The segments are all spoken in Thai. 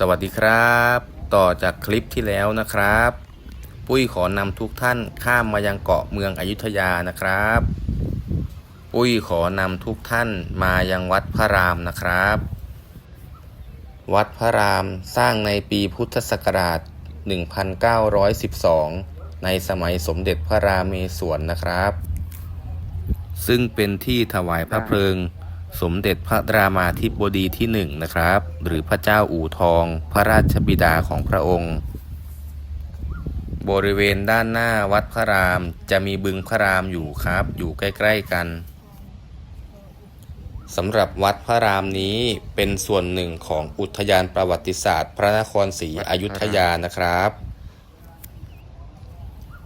สวัสดีครับ ต่อจากคลิปที่แล้วนะครับ ปุ้ยขอนำทุกท่านข้ามมายังเกาะเมืองอยุธยานะครับ ปุ้ยขอนำทุกท่านมายังวัดพระรามนะครับ วัดพระรามสร้างในปีพุทธศักราช 1912 ในสมัยสมเด็จพระรามเมศวรนะครับ ซึ่งเป็นที่ถวายพระเพลิง สมเด็จพระรามาธิบดีที่หนึ่งนะครับ หรือพระเจ้าอู่ทอง พระราชบิดาของพระองค์ บริเวณด้านหน้าวัดพระรามจะมีบึงพระรามอยู่ครับ อยู่ใกล้ ๆ กันสำหรับวัดพระรามนี้เป็นส่วนหนึ่งของอุทยานประวัติศาสตร์ พระนครศรีอยุธยานะครับ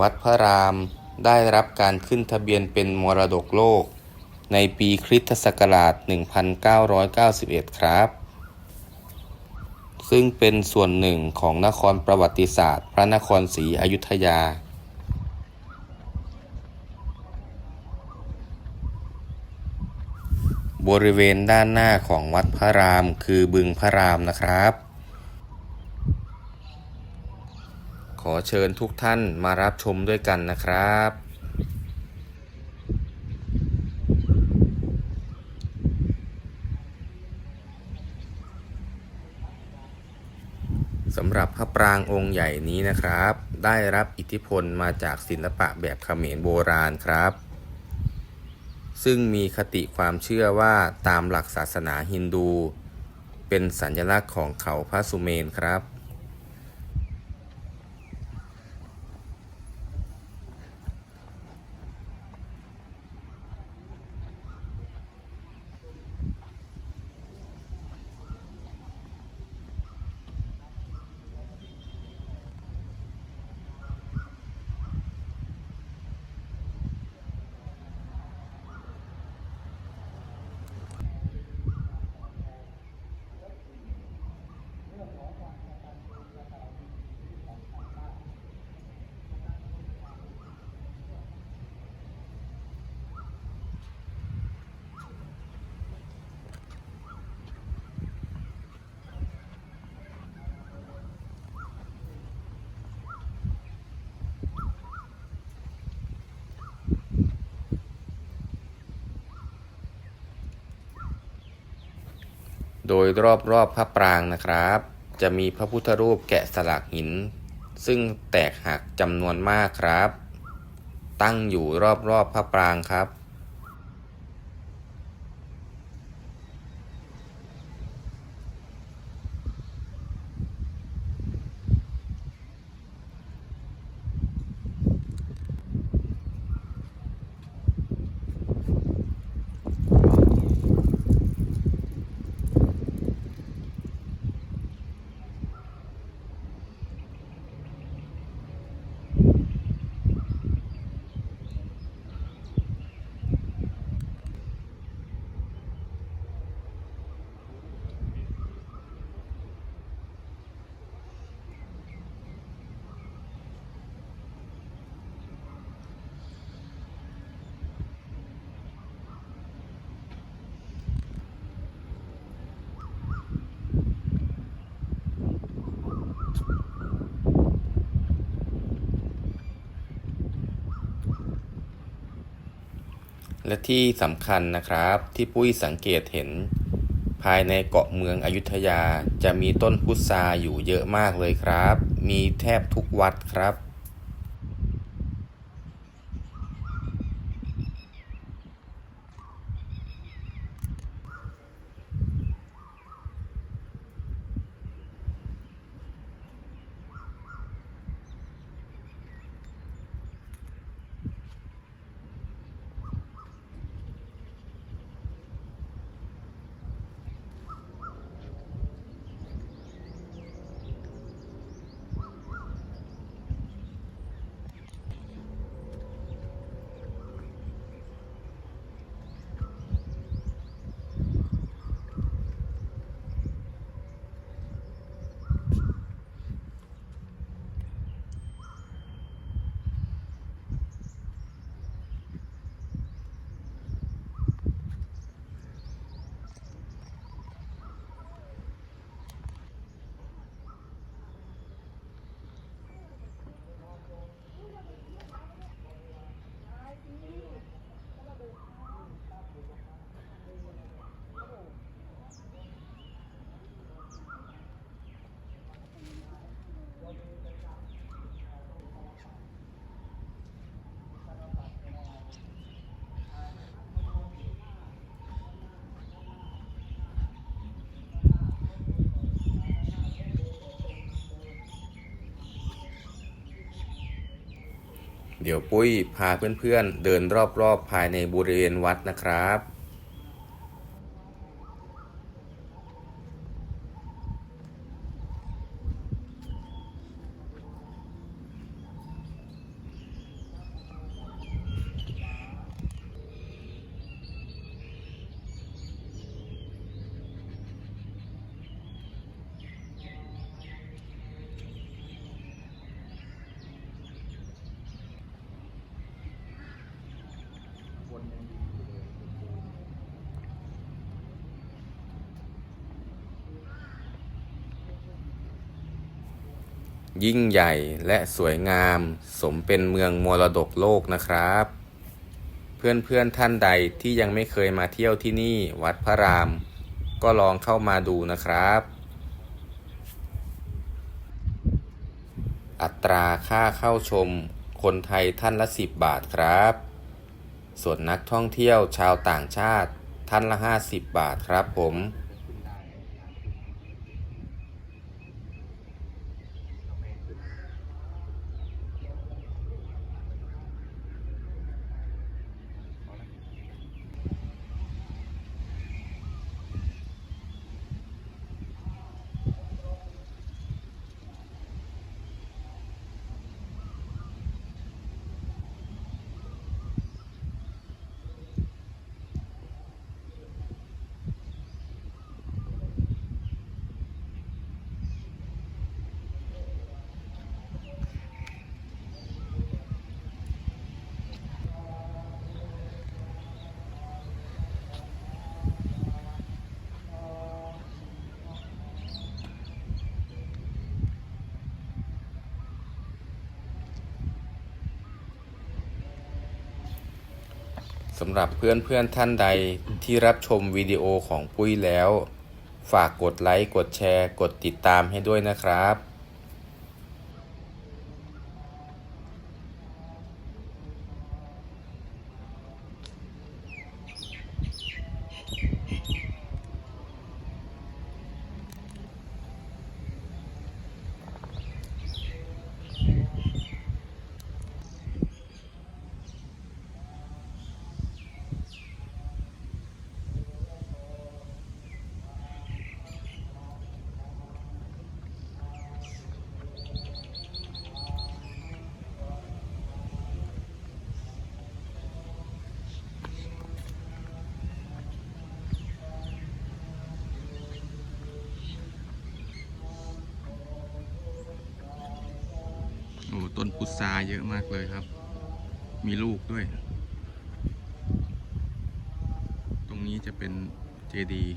วัดพระรามได้รับการขึ้นทะเบียนเป็นมรดกโลก ในปีคริสตศักราช 1991 ครับ ซึ่งเป็นส่วนหนึ่งของนครประวัติศาสตร์ พระนครศรีอยุธยา บริเวณด้านหน้าของวัดพระรามคือบึงพระรามนะครับ ขอเชิญทุกท่านมารับชมด้วยกันนะครับ สำหรับพระปรางองค์ใหญ่นี้นะครับ ได้รับอิทธิพลมาจากศิลปะแบบเขมรโบราณครับ ซึ่งมีคติความเชื่อว่าตามหลักศาสนาฮินดู เป็นสัญลักษณ์ของเขาพระสุเมนครับ โดยรอบๆพระปรางนะครับ จะมีพระพุทธรูปแกะสลักหิน ซึ่งแตกหักจำนวนมากครับ ตั้งอยู่รอบๆพระปรางครับ และที่สำคัญนะครับที่ปุ้ยสังเกตเห็น ภายในเกาะเมืองอยุธยาจะมีต้นพุทราอยู่เยอะมากเลยครับ มีแทบทุกวัดครับ เดี๋ยวปุ้ยพาเพื่อนๆเดินรอบๆภายในบริเวณวัดนะครับ ยิ่งใหญ่และสวยงาม สมเป็นเมืองมรดกโลกนะครับ เพื่อนๆท่านใดที่ยังไม่เคยมาเที่ยวที่นี่วัดพระราม ก็ลองเข้ามาดูนะครับ อัตราค่าเข้าชม คนไทยท่านละ 10 บาทครับ ส่วนนักท่องเที่ยวชาวต่างชาติท่านละ 50 บาทครับผม สำหรับเพื่อนเพื่อนท่านใดที่รับชมวิดีโอของปุ้ยแล้ว ฝากกดไลค์ กดแชร์ กดติดตามให้ด้วยนะครับ พุทราเยอะมากเลยครับ มีลูกด้วย ตรงนี้จะเป็นเจดีย์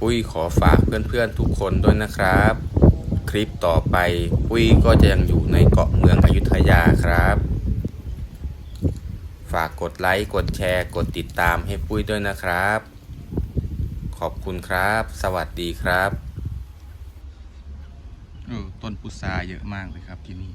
ปุ้ยขอฝากเพื่อนๆทุกคนด้วยนะครับ คลิปต่อไปปุ้ยก็จะยังอยู่ในเกาะเมืองอยุธยาครับ ฝากกดไลค์กดแชร์ กดติดตามให้ปุ้ยด้วยนะครับ ขอบคุณครับ สวัสดีครับเออต้นพุทราเยอะมากเลยครับที่นี่